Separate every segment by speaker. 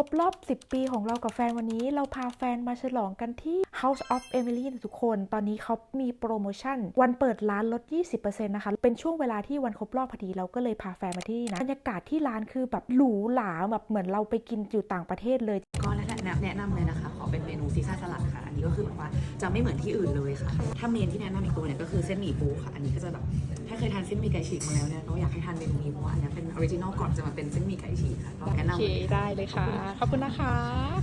Speaker 1: รบรอบ 10 ปีของเรากับแฟนวันนี้ เราพาแฟนมาฉลองกันที่ House of Emily นะทุกคน ตอนนี้เขามีโปรโมชั่น วันเปิดร้านลด 20%นะคะ เป็นช่วงเวลาที่วันครบรอบพอดีเราก็เลยพาแฟนมาที่นี่นะ บรรยากาศที่ร้านคือแบบหรูหราแบบเหมือนเราไปกินอยู่ต่างประเทศเลย
Speaker 2: ก็แนะนำแนะนำเลยนะคะ ขอเป็นเมนูซีซ่าสลัดค่ะ อันนี้ก็คือแบบว่าจะไม่เหมือนที่อื่นเลยค่ะ ถ้าเมนที่แนะนำอีกตัวเนี่ยก็คือเส้นหมี่ปูค่ะ อันนี้ก็จะแบบถ้าเคยทานเส้นหมี่ไก่ฉีกมาแล้วเนี่ยก็อยากให้ทานเมนูนี้ อันเนี้ยเป็นออริจินอลก่อนจะมาเป็นเส้นหมี่ไก่ฉีกค่ะก็แนะ
Speaker 3: โอเคนำ
Speaker 2: เลย
Speaker 3: ได้เลยค่ะ ขอบคุณนะคะ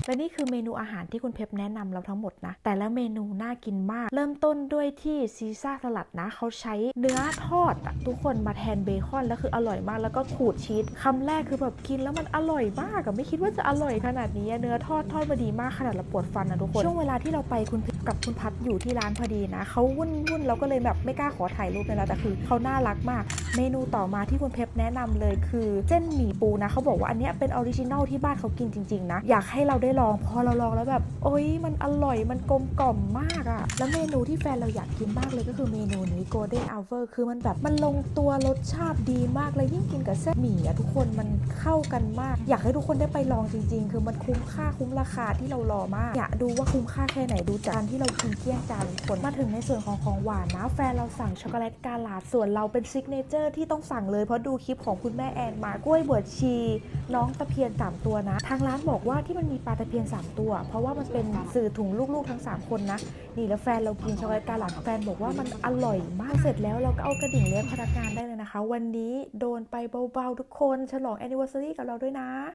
Speaker 1: และนี่คือเมนูอาหารที่คุณเพปแนะนำเราทั้งหมดนะ แต่ละเมนูน่ากินมาก เริ่มต้นด้วยที่ซีซ่าสลัดนะ เขาใช้เนื้อทอดอะทุกคนมาแทนเบคอน แล้วคืออร่อยมากแล้วก็ขูดชีสคำแรกคือแบบกินแล้วมันอร่อยมากอะไม่คิดว่าจะอร่อยขนาดนี้อะเนื้อทอดทอดมาดีมากขนาดเราปวดฟันนะทุกคนช่วงเวลาที่เราไปคุณเพปกับคุณพัดอยู่ที่ร้านพอดีนะเขาวุ่นวุ่นๆเราก็เลยแบบไม่กล้าขอถ่ายรูปเลยนะแต่คือเขาน่ารักมาก เมนูต่อมาที่คุณเพปแนะนำเลยคือเส้นหมี่ปูนะเขาบอกว่าอันนี้เป็นออริจินัลที่บ้านเขากินจริงๆนะอยากให้เราได้ลองพอเราลองแล้วแบบโอ๊ยมันอร่อยมันกลมกล่อมมากอะแล้วเมนูที่แฟนเราอยากกินมากเลยก็คือเมนูนี้ Golden Hour คือมันแบบมันลงตัวรสชาติดีมากเลยยิ่งกินกับเส้นหมี่อะทุกคนมันเข้ากันมาก อยากให้ทุกคนได้ไปลองจริง ๆ คือมันคุ้มค่าคุ้มราคาที่เรารอมากอยากดูว่าคุ้มค่าแค่ไหนดูจานที่เรากินเกลี้ยงจานทุกคนมาถึงในส่วนของของหวานนะแฟนเราสั่งช็อกโกแลตกาลาดส่วนเราเป็นซิกเนเจอร์ที่ต้องสั่งเลยเพราะดูคลิปของคุณแม่แอนมากล้วยบวชชี น้องตะเพียน 3 ตัวนะ ทางร้านบอกว่าที่มันมีปลาตะเพียน 3 ตัว เพราะว่ามันเป็นสื่อถุงลูกๆทั้ง 3 คนนะนี่แล้วแฟนเรากินช็อกโกแลตกาลาดแฟนบอกว่ามันอร่อยมากเสร็จแล้วเราก็เอากระดิ่งเลี้ยงพนักงานได้เลยนะคะ วันนี้โดนไปเบาๆทุกคน ฉลองแอนนิว r s ซ r y กับเราด้วยนะ